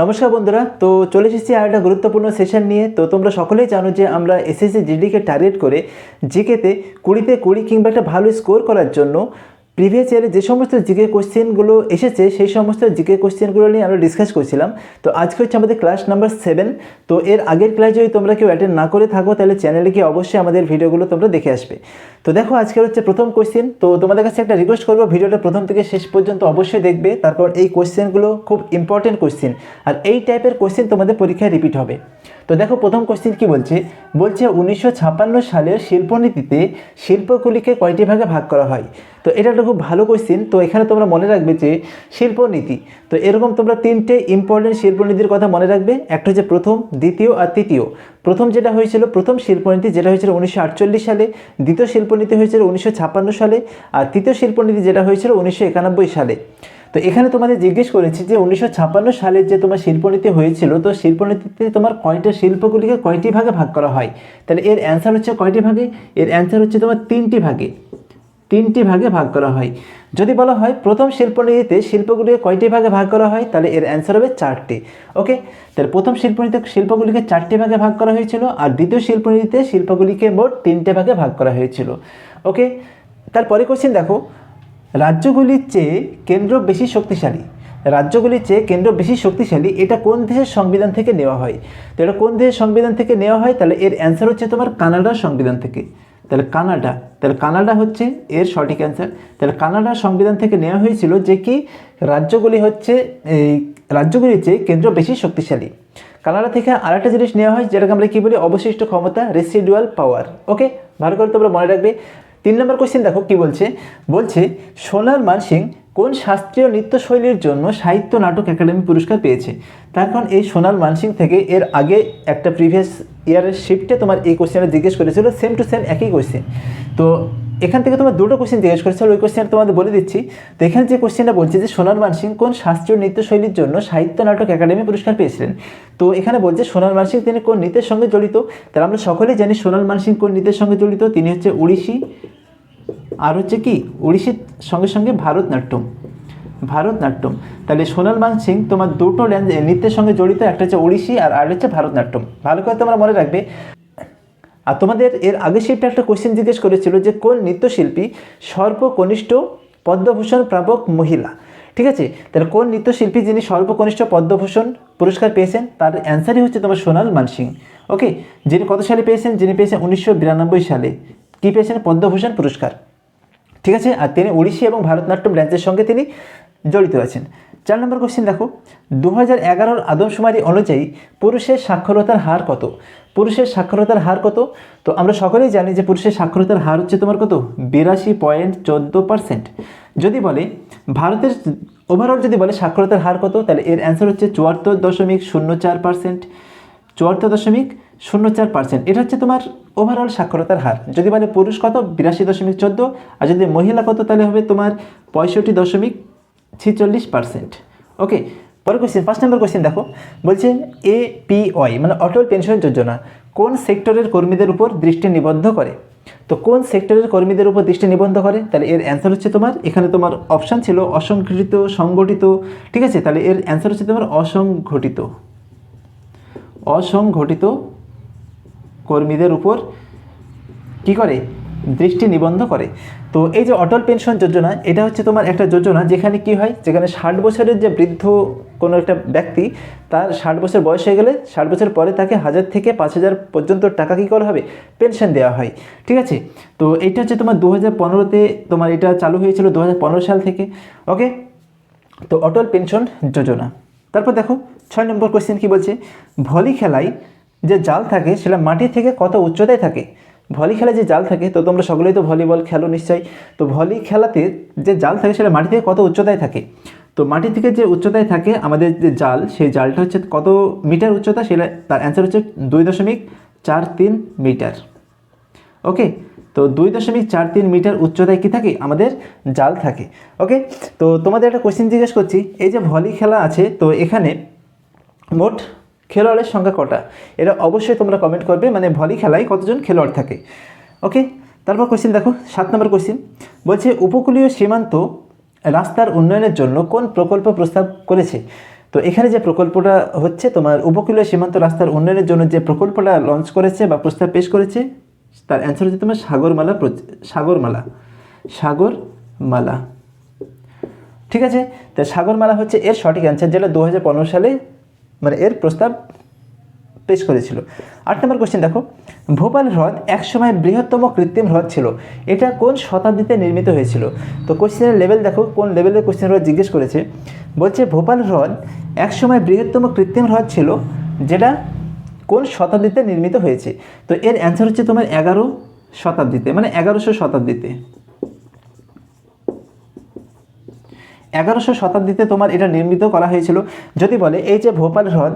নমস্কার বন্ধুরা, তো চলে এসেছি আর একটা গুরুত্বপূর্ণ সেশন নিয়ে। তো তোমরা সকলেই জানো যে আমরা এসএসসি জিডিকে টার্গেট করে জিকেতে কুড়িতে কুড়ি কিংবা একটা ভালো স্কোর করার জন্য প্রিভিয়াস ইয়ারে যে সমস্ত জিকে কোশ্চেনগুলো এসেছে, সেই সমস্ত জিকে কোশ্চেনগুলো নিয়ে আমরা ডিসকাস করছিলাম। তো আজকে হচ্ছে আমাদের ক্লাস নাম্বার সেভেন তো এর আগের ক্লাস যদি তোমরা কেউ অ্যাটেন্ড না করে থাকো, তাহলে চ্যানেলে গিয়ে অবশ্যই আমাদের ভিডিওগুলো তোমরা দেখে আসবে। তো দেখো আজকের হচ্ছে প্রথম কোশ্চেন তো তোমাদের কাছে একটা রিকোয়েস্ট করব ভিডিওটা প্রথম থেকে শেষ পর্যন্ত অবশ্যই দেখবে। তারপর এই কোশ্চেনগুলো খুব ইম্পর্টেন্ট কোশ্চেন আর এই টাইপের কোশ্চেন তোমাদের পরীক্ষায় রিপিট হবে। তো দেখো, প্রথম কোশ্চেন কি বলছে? বলছে, উনিশশো ছাপ্পান্ন সালের শিল্পনীতিতে শিল্পগুলিকে কয়টি ভাগে ভাগ করা হয়? তো এটা একটা খুব ভালো কোশ্চেন তো এখানে তোমরা মনে রাখবে যে, শিল্পনীতি। তো এরকম তোমরা তিনটে ইম্পর্টেন্ট শিল্পনীতির কথা মনে রাখবে। একটা হচ্ছে প্রথম, দ্বিতীয় আর তৃতীয়। প্রথম যেটা হয়েছিল, প্রথম শিল্পনীতি যেটা হয়েছিল উনিশশো আটচল্লিশ সালে, দ্বিতীয় শিল্পনীতি হয়েছিল উনিশশো ছাপ্পান্ন সালে, আর তৃতীয় শিল্পনীতি যেটা হয়েছিল উনিশশো একানব্বই সালে। তো এখানে তোমাদের জিজ্ঞেস করেছি যে উনিশশো ছাপ্পান্ন সালে যে তোমার শিল্পনীতি হয়েছিল, তো শিল্পনীতিতে তোমার কয়টা শিল্পগুলিকে কয়টি ভাগে ভাগ করা হয়? তাহলে এর অ্যান্সার হচ্ছে কয়টি ভাগে? এর অ্যান্সার হচ্ছে তোমার তিনটি ভাগে। তিনটি ভাগে ভাগ করা হয়। যদি বলা হয় প্রথম শিল্পনীতিতে শিল্পগুলিকে কয়টি ভাগে ভাগ করা হয়, তাহলে এর অ্যান্সার হবে চারটি। ওকে তাহলে প্রথম শিল্পনীতিতে শিল্পগুলিকে চারটি ভাগে ভাগ করা হয়েছিল আর দ্বিতীয় শিল্পনীতিতে শিল্পগুলিকে মোট তিনটে ভাগে ভাগ করা হয়েছিল। ওকে তারপরে কোশ্চেন দেখো। রাজ্যগুলির চেয়ে কেন্দ্র বেশি শক্তিশালী। রাজ্যগুলির চেয়ে কেন্দ্র বেশি শক্তিশালী, এটা কোন দেশের সংবিধান থেকে নেওয়া হয়? তো এটা কোন দেশের সংবিধান থেকে নেওয়া হয়? তাহলে এর অ্যান্সার হচ্ছে তোমার কানাডার সংবিধান থেকে। তাহলে কানাডা তাহলে কানাডা হচ্ছে এর সঠিক অ্যান্সার তাহলে কানাডার সংবিধান থেকে নেওয়া হয়েছিল যে কি? রাজ্যগুলি হচ্ছে, এই রাজ্যগুলির চেয়ে কেন্দ্র বেশি শক্তিশালী। কানাডা থেকে আরেকটা জিনিস নেওয়া হয়, যেটাকে আমরা কী বলি? অবশিষ্ট ক্ষমতা রেসিডুয়াল পাওয়ার ওকে ভালো করে তোমরা মনে রাখবে। তিন নম্বর কোয়েশ্চেন দেখো কি বলছে? বলছে, সোনার মানসিং কোন শাস্ত্রীয় নৃত্যশৈলীর জন্য সাহিত্য নাটক একাডেমি পুরস্কার পেয়েছে? তার কারণ এই সোনাল মানসিং থেকে এর আগে একটা প্রিভিয়াস ইয়ারের শিফটে তোমার এই কোশ্চেনটা জিজ্ঞেস করেছিল সেম টু সেম একই কোশ্চেন তো এখান থেকে তোমার দুটো কোশ্চেন জিজ্ঞেস করেছিল, ওই কোশ্চেন তোমাদের বলে দিচ্ছি। তো এখানে যে কোশ্চেনটা বলছে যে সোনাল মানসিং কোন শাস্ত্রীয় নৃত্যশৈলীর জন্য সাহিত্য নাটক একাডেমি পুরস্কার পেয়েছিলেন? তো এখানে বলছে সোনাল মানসিং তিনি কোন নৃত্যের সঙ্গে জড়িত? তাহলে আমরা সকলেই জানি সোনাল মানসিং কোন নৃত্যের সঙ্গে জড়িত? তিনি হচ্ছে উড়িষ্যি আর হচ্ছে কি, উড়িষ্যির সঙ্গে সঙ্গে ভারতনাট্যম। ভারতনাট্যম। তাহলে সোনাল মান সিং তোমার দুটো নৃত্যের সঙ্গে জড়িত, একটা হচ্ছে ওড়িশি আর আর হচ্ছে ভারতনাট্যম। ভালো করে তোমরা মনে রাখবে। আর তোমাদের এর আগে শিফটে একটা কোয়েশ্চেন জিজ্ঞেস করেছিল যে, কোন নৃত্যশিল্পী সর্বকনিষ্ঠ পদ্মভূষণ প্রাপক মহিলা? ঠিক আছে? তাহলে কোন নৃত্যশিল্পী যিনি সর্বকনিষ্ঠ পদ্মভূষণ পুরস্কার পেয়েছেন? তার অ্যান্সারই হচ্ছে তোমার সোনাল মানসিং ওকে যিনি কত সালে পেয়েছেন? যিনি পেয়েছেন উনিশশো বিরানব্বই সালে। কী পেয়েছেন? পদ্মভূষণ পুরস্কার। ঠিক আছে? আর তিনি উড়িষ্যা এবং ভারতনাট্যম ডান্সের সঙ্গে তিনি জড়িত আছেন। চার নম্বর কোশ্চেন দেখো। দু হাজার এগারোর আদমশুমারি অনুযায়ী পুরুষের সাক্ষরতার হার কত? পুরুষের সাক্ষরতার হার কত? তো আমরা সকলেই জানি যে পুরুষের সাক্ষরতার হার হচ্ছে তোমার কত? বিরাশি পয়েন্ট চোদ্দ পার্সেন্ট। যদি বলে, ভারতের ওভারঅল যদি বলে সাক্ষরতার হার কত, তাহলে এর অ্যান্সার হচ্ছে চুয়াত্তর দশমিক শূন্য চার পার্সেন্ট। চুয়াত্তর দশমিক শূন্য চার পার্সেন্ট এটা হচ্ছে তোমার ওভারঅল সাক্ষরতার হার। যদি বলে পুরুষ কত? বিরাশি দশমিক চোদ্দ। আর যদি মহিলা কত? তাহলে হবে তোমার পঁয়ষট্টি দশমিক ছিচল্লিশ পার্সেন্ট ওকে পরের কোশ্চেন পাঁচ নম্বর কোয়েশ্চেন দেখো। বলছে এ পি ওয়াই মানে অটল পেনশন যোজনা, কোন সেক্টরের কর্মীদের উপর দৃষ্টি নিবদ্ধ করে? তো কোন সেক্টরের কর্মীদের উপর দৃষ্টি নিবদ্ধ করে? তাহলে এর অ্যান্সার হচ্ছে তোমার, এখানে তোমার অপশান ছিল অসংগঠিত, সংগঠিত। ঠিক আছে? তাহলে এর অ্যান্সার হচ্ছে তোমার অসংগঠিত। অসংগঠিত কর্মীদের উপর কি করে? দৃষ্টি নিবন্ধ করে। তো এই যে অটল পেনশন যোজনা, এটা হচ্ছে তোমার একটা যোজনা যেখানে কি হয়? যেখানে ষাট বছরের যে বৃদ্ধ কোনো একটা ব্যক্তি, তার ষাট বছর বয়স হয়ে গেলে ষাট বছর পরে তাকে হাজার থেকে পাঁচ হাজার পর্যন্ত টাকা কী করা হবে? পেনশন দেওয়া হয়। ঠিক আছে? তো এটা হচ্ছে তোমার দু হাজার পনেরোতে তোমার এটা চালু হয়েছিল দু হাজার পনেরো সাল থেকে। ওকে? তো অটল পেনশন যোজনা। তারপর দেখো, ছয় নম্বর কোয়েশ্চেন কি বলছে? ভলি খেলায় যে জাল থাকে সেটা মাটি থেকে কত উচ্চতায় থাকে? ভলি খেলায় যে জাল থাকে, তো তোমরা সকলেই তো ভলিবল খেলো নিশ্চয়ই। তো ভলি খেলাতে যে জাল থাকে সেটা মাটি থেকে কত উচ্চতায় থাকে? তো মাটি থেকে যে উচ্চতায় থাকে আমাদের যে জাল, সেই জালটা হচ্ছে কত মিটার উচ্চতা? সেটা তার অ্যান্সার হচ্ছে দুই দশমিক চার তিন মিটার। ওকে তো দুই দশমিক চার তিন মিটার উচ্চতায় কী থাকে? আমাদের জাল থাকে। ওকে তো তোমাদের একটা কোশ্চেন জিজ্ঞেস করছি। এই যে ভলি খেলা আছে, তো এখানে মোট খেলোয়াড়ের সংখ্যা কটা? এটা অবশ্যই তোমরা কমেন্ট করবে মানে ভলি খেলায় কতজন খেলোয়াড় থাকে। ওকে তারপর কোশ্চেন দেখো, সাত নম্বর কোশ্চেন বলছে, উপকূলীয় সীমান্ত রাস্তার উন্নয়নের জন্য কোন প্রকল্প প্রস্তাব করেছে? তো এখানে যে প্রকল্পটা হচ্ছে, তোমার উপকূলীয় সীমান্ত রাস্তার উন্নয়নের জন্য যে প্রকল্পটা লঞ্চ করেছে বা প্রস্তাব পেশ করেছে, তার অ্যান্সার হচ্ছে তোমার সাগরমালা সাগরমালা। সাগরমালা। ঠিক আছে? তো সাগরমালা হচ্ছে এর সঠিক অ্যান্সার যেটা দু হাজার পনেরো সালে মানে এর প্রস্তাব পেশ করেছিল। আট নম্বর কোশ্চেন দেখো, ভোপাল হ্রদ একসময় বৃহত্তম কৃত্রিম হ্রদ ছিল। এটা কোন শতাব্দীতে নির্মিত হয়েছিল? তো কোশ্চেনের লেভেল দেখো, কোন লেভেলের কোশ্চেন হ্রদ জিজ্ঞেস করেছে। বলছে, ভোপাল হ্রদ একসময় বৃহত্তম কৃত্রিম হ্রদ ছিল, যেটা কোন শতাব্দীতে নির্মিত হয়েছে? তো এর অ্যান্সার হচ্ছে তোমার এগারো শতাব্দীতে মানে এগারোশো শতাব্দীতে। এগারোশো শতাব্দীতে তোমার এটা নির্মিত করা হয়েছিল। যদি বলে, এই যে ভোপাল হ্রদ,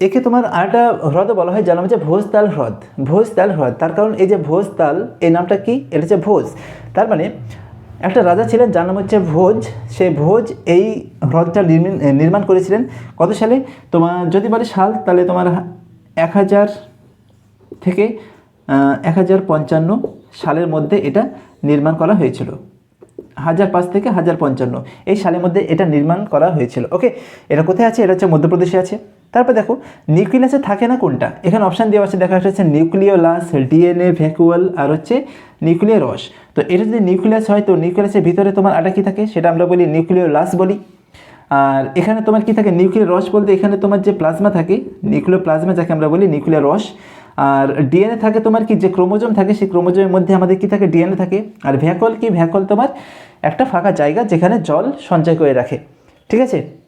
একে তোমার আরেকটা হ্রদও বলা হয়, যার নাম হচ্ছে ভোজতাল হ্রদ। ভোজতাল হ্রদ, তার কারণ এই যে ভোজতাল এই নামটা কি? এটা হচ্ছে ভোজ। তার মানে একটা রাজা ছিলেন যার নাম হচ্ছে ভোজ। সে ভোজ এই হ্রদটা নির্মি- নির্মাণ করেছিলেন। কত সালে? তোমার যদি বলে সাল, তাহলে তোমার এক হাজার থেকে এক হাজার পঞ্চান্ন সালের মধ্যে এটা নির্মাণ করা হয়েছিল। হাজার পাঁচ থেকে হাজার পঞ্চান্ন। এই সালের মধ্যে এটা নির্মাণ করা হয়েছিল। ওকে, এটা কোথায় আছে? এটা হচ্ছে মধ্যপ্রদেশে আছে। তারপর দেখো, নিউক্লিয়াসে থাকে না কোনটা? এখানে অপশান দেওয়া আছে, দেখা যাচ্ছে নিউক্লিওলাস, ডিএনএ, ভ্যাকুয়াল, আর হচ্ছে নিউক্লিয় রস। তো এটা যদি নিউক্লিয়াস হয়, তো নিউক্লিয়াসের ভিতরে তোমার আটা কী থাকে? সেটা আমরা বলি নিউক্লিওলাস বলি। আর এখানে তোমার কি থাকে? নিউক্লিয়ার রস বলতে এখানে তোমার যে প্লাজমা থাকে নিউক্লিয় প্লাজমা যাকে আমরা বলি নিউক্লিয়ার রস আর ডিএনএ থাকে তোমার কি? যে ক্রোমোজোম থাকে, সেই ক্রোমোজোমের মধ্যে আমাদের কি থাকে? ডিএনএ থাকে। আর ভ্যাকল কি? ভ্যাকল তোমার একটা ফাঁকা জায়গা যেখানে জল সঞ্চয় করে রাখে। ঠিক আছে?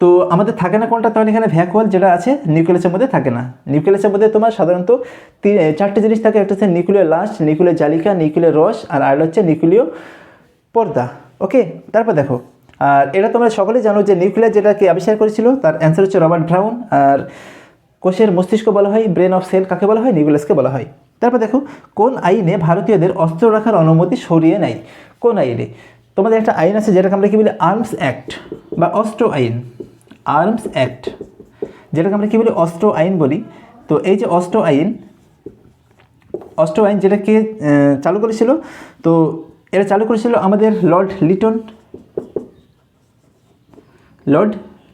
তো আমাদের থাকে না কোনটা? তাহলে এখানে ভ্যাকুয়াল যেটা আছে, নিউক্লিয়াসের মধ্যে থাকে না। নিউক্লিয়াসের মধ্যে তোমার সাধারণত তি- চারটে জিনিস থাকে। একটা হচ্ছে নিউক্লিয় লাস্ট, নিউক্লিয় জালিকা, নিউক্লিয় রস, আর আর হচ্ছে নিউক্লিয় পর্দা। ওকে? তারপর দেখো, আর এটা তোমরা সকলেই জানো যে নিউক্লিয়ার যেটাকে আবিষ্কার করেছিল, তার অ্যান্সার হচ্ছে রবার্ট ব্রাউন। আর কোষের মস্তিষ্ক বলা হয় ব্রেন অফ সেল কাকে বলা হয়? নিউক্লিয়াসকে বলা হয়। তারপর দেখো, কোন আইনে ভারতীয়দের অস্ত্র রাখার অনুমতি সরিয়ে নেয়? কোন আইনে? তোমাদের একটা আইন আছে যেটাকে আমরা কি বলি? আর্মস অ্যাক্ট বা অস্ত্র আইন। আর্মস অ্যাক্ট যেটাকে আমরা কি বলি? অস্ত্র আইন বলি। তো এই যে অস্ত্র আইন অস্ত্র আইন যেটাকে চালু করেছিল? তো এটা চালু করেছিল আমাদের লর্ড লিটন। লর্ড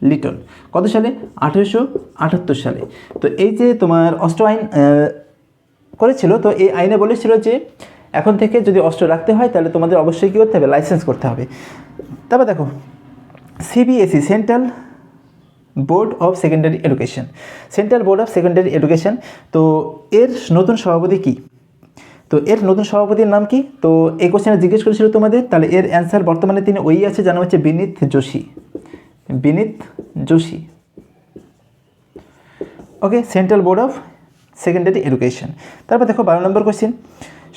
লিটন। কত সালে? আঠেরোশো আটাত্তর সালে। তো এই যে তোমার অস্ত্র আইন করেছিল, তো এই আইনে বলেছিল যে এখন থেকে যদি অস্ত্র রাখতে হয়, তাহলে তোমাদের অবশ্যই কী করতে হবে? লাইসেন্স করতে হবে। তারপর দেখো CBSE central board of secondary education central board of secondary education তো এর নতুন সভাপতি কী? তো এর নতুন সভাপতির নাম কি? তো এই কোশ্চেনে জিজ্ঞেস করেছিল তোমাদের, তাহলে এর অ্যান্সার বর্তমানে তিনি ওই আছে জানা হচ্ছে Vineet Joshi. Vineet Joshi. Okay central board of secondary education তারপর দেখো বারো নম্বর কোশ্চেন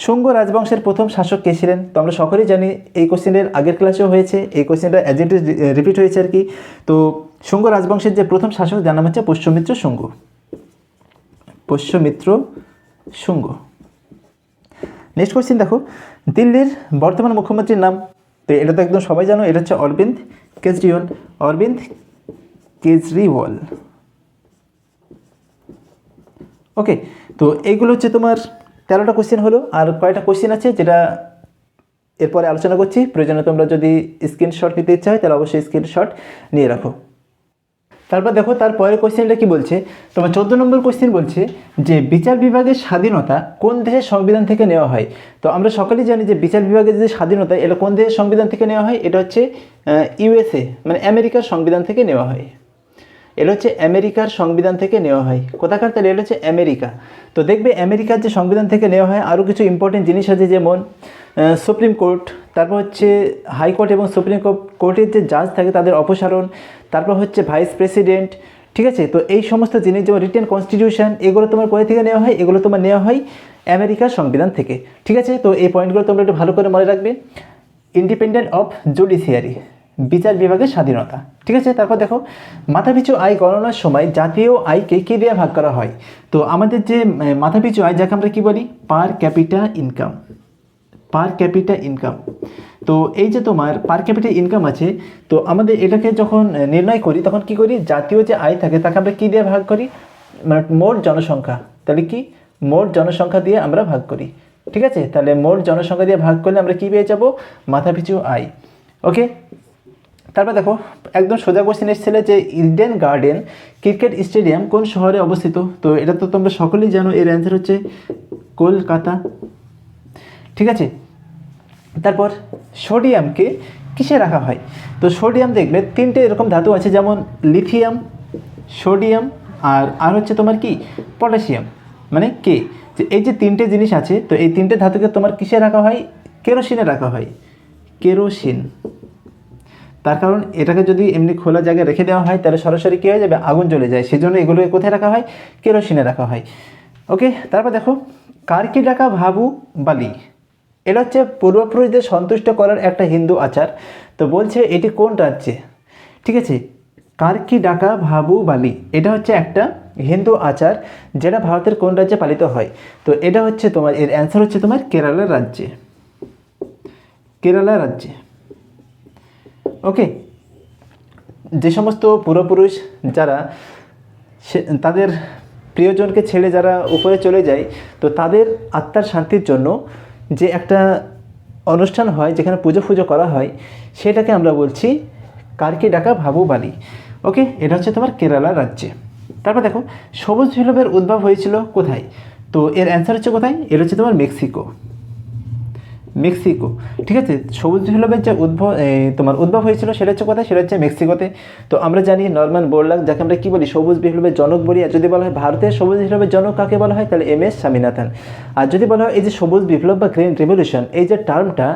শুঙ্গ রাজবংশের প্রথম শাসক কে ছিলেন? তো আমরা সকলেই জানি এই কোশ্চেনের আগের ক্লাসেও হয়েছে। এই কোশ্চেনটা অ্যাজেন্ট রিপিট হয়েছে আর কি। তো শুঙ্গ রাজবংশের যে প্রথম শাসক, যার নাম হচ্ছে পুষ্যমিত্র শুঙ্গ। পুষ্যমিত্র শুঙ্গ। নেক্সট কোশ্চেন দেখো। দিল্লির বর্তমান মুখ্যমন্ত্রীর নাম। তো এটা তো একদম সবাই জানো, এটা হচ্ছে অরবিন্দ কেজরিওয়াল, অরবিন্দ কেজরিওয়াল। ওকে তো এইগুলো হচ্ছে তোমার তেরোটা কোশ্চেন হলো, আর কয়টা কোশ্চেন আছে যেটা এরপরে আলোচনা করছি। প্রয়োজনে তোমরা যদি স্ক্রিনশট নিতে ইচ্ছা হয়, তাহলে অবশ্যই স্ক্রিনশট নিয়ে রাখো। তারপর দেখো, তার পরের কোয়েশ্চেনটা কি বলছে? তোমার চোদ্দ নম্বর কোয়েশ্চেন বলছে যে, বিচার বিভাগের স্বাধীনতা কোন দেশের সংবিধান থেকে নেওয়া হয়? তো আমরা সকলেই জানি যে, বিচার বিভাগের যে স্বাধীনতা, এটা কোন দেশের সংবিধান থেকে নেওয়া হয়? এটা হচ্ছে ইউএসএ মানে আমেরিকার সংবিধান থেকে নেওয়া হয়। এটা হচ্ছে আমেরিকার সংবিধান থেকে নেওয়া হয়। কোথাকার? তাহলে এটা হচ্ছে আমেরিকা। তো দেখবে, আমেরিকার যে সংবিধান থেকে নেওয়া হয় আরও কিছু ইম্পর্টেন্ট জিনিস আছে, যেমন সুপ্রিম কোর্ট তারপর হচ্ছে হাইকোর্ট এবং সুপ্রিম কোর্টের যে জাজ থাকে, তাদের অপসারণ তারপর হচ্ছে ভাইস প্রেসিডেন্ট ঠিক আছে? তো এই সমস্ত জিনিস যেমন রিটেন কনস্টিটিউশন এগুলো তোমার কোথায় থেকে নেওয়া হয়? এগুলো তোমার নেওয়া হয় আমেরিকার সংবিধান থেকে, ঠিক আছে? তো এই পয়েন্টগুলো তোমরা একটু ভালো করে মনে রাখবে। ইন্ডিপেন্ডেন্ট অফ জুডিশিয়ারি বিচার বিভাগের স্বাধীনতা, ঠিক আছে? তারপর দেখো, মাথাপিছু আয় গণনার সময় জাতীয় আয়কে কী দিয়ে ভাগ করা হয়? তো আমাদের যে মাথাপিছু আয় যাকে আমরা কী বলি? Per capita income per capita income তো এই যে তোমার পার ক্যাপিটা ইনকাম আছে, তো আমাদের এটাকে যখন নির্ণয় করি, তখন কি করি? জাতীয় যে আয় থাকে, তাকে আমরা কী দিয়ে ভাগ করি? মানে মোট জনসংখ্যা। তাহলে কি? মোট জনসংখ্যা দিয়ে আমরা ভাগ করি। ঠিক আছে? তাহলে মোট জনসংখ্যা দিয়ে ভাগ করলে আমরা কী পেয়ে যাব? মাথাপিছু আয়। ওকে? তারপর দেখো, একদম সোজা কোশ্চেন এসেছিল যে ইডেন গার্ডেন ক্রিকেট স্টেডিয়াম কোন শহরে অবস্থিত? তো এটা তো তোমরা সকলেই জানো, এর অ্যান্সার হচ্ছে কলকাতা। ঠিক আছে? তারপর সোডিয়ামকে কিসে রাখা হয়? তো সোডিয়াম দেখবে তিনটে এরকম ধাতু আছে, যেমন লিথিয়াম, সোডিয়াম আর আর হচ্ছে তোমার কি? পটাশিয়াম। মানে কে? যে এই যে তিনটে জিনিস আছে, তো এই তিনটে ধাতুকে তোমার কিসে রাখা হয়? কেরোসিনে রাখা হয়। কেরোসিন। তার কারণ এটাকে যদি এমনি খোলা জায়গায় রেখে দেওয়া হয়, তাহলে সরাসরি কী হয়ে যাবে? আগুন জ্বলে যায়। সেজন্য এগুলোকে কোথায় রাখা হয়? কেরোসিনে রাখা হয়। ওকে, তারপর দেখো কারকি ডাকা ভাবু, বালি। এটা হচ্ছে পূর্বপুরুষদের সন্তুষ্ট করার একটা হিন্দু আচার। তো বলছে, এটি কোন রাজ্যে? ঠিক আছে, কারকি ডাকা ভাবু বালি। এটা হচ্ছে একটা হিন্দু আচার যেটা ভারতের কোন রাজ্যে পালিত হয়। তো এটা হচ্ছে তোমার, এর অ্যান্সার হচ্ছে তোমার কেরালা রাজ্যে। কেরালা রাজ্যে। ওকে যে সমস্ত পূর্বপুরুষ যারা তাদের প্রিয়জনকে ছেড়ে যারা উপরে চলে যায়, তো তাদের আত্মার শান্তির জন্য যে একটা অনুষ্ঠান হয় যেখানে পুজো ফুজো করা হয়, সেটাকে আমরা বলছি কার্কি ডাকা ভাবু বালি। ওকে? এটা হচ্ছে তোমার কেরালা রাজ্যে। তারপর দেখো, সবুজ বিপ্লবের উদ্ভব হয়েছিল কোথায়? তো এর অ্যান্সার হচ্ছে কোথায়? এটা হচ্ছে তোমার মেক্সিকো। মেক্সিকো। ঠিক আছে? সবুজ বিপ্লবের যে উদ্ভব তোমার উদ্ভব হয়েছিল সেটা হচ্ছে কোথায়? সেটা হচ্ছে মেক্সিকোতে। তো আমরা জানি নরমান বোরলাগ যাকে আমরা কি বলি? সবুজ বিপ্লবের জনক বলি। আর যদি বলা হয় ভারতের সবুজ বিপ্লবের জনক কাকে বলা হয়? তাহলে এম এস স্বামীনাথন। আর যদি বলা হয় এই যে সবুজ বিপ্লব বা গ্রিন রেভলিউশন, এই যে টার্মটা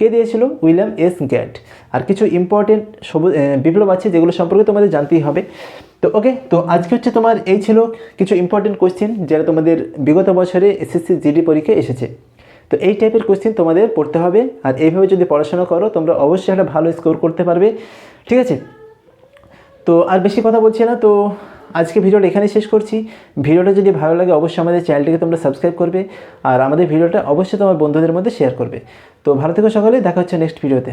কে দিয়েছিল? উইলিয়াম এস গ্যাট আর কিছু ইম্পর্টেন্ট সবুজ বিপ্লব আছে যেগুলো সম্পর্কে তোমাদের জানতেই হবে। তো ওকে তো আজকে হচ্ছে তোমার এই ছিল কিছু ইম্পর্টেন্ট কোশ্চেন যেটা তোমাদের বিগত বছরে এসএসসি জিডি পরীক্ষায় এসেছে। তো এই টাইপের কোশ্চেন তোমাদের পড়তে হবে। আর এইভাবে যদি পড়াশোনা করো, তোমরা অবশ্যই একটা ভালো স্কোর করতে পারবে। ঠিক আছে? তো আর বেশি কথা বলছি না, তো আজকে ভিডিওটা এখানেই শেষ করছি। ভিডিওটা যদি ভালো লাগে, অবশ্যই আমাদের চ্যানেলটিকে তোমরা সাবস্ক্রাইব করবে। আর আমাদের ভিডিওটা অবশ্যই তোমার বন্ধুদের মধ্যে শেয়ার করবে। তো ভালো থেকো সকালে, দেখা হচ্ছে নেক্সট ভিডিওতে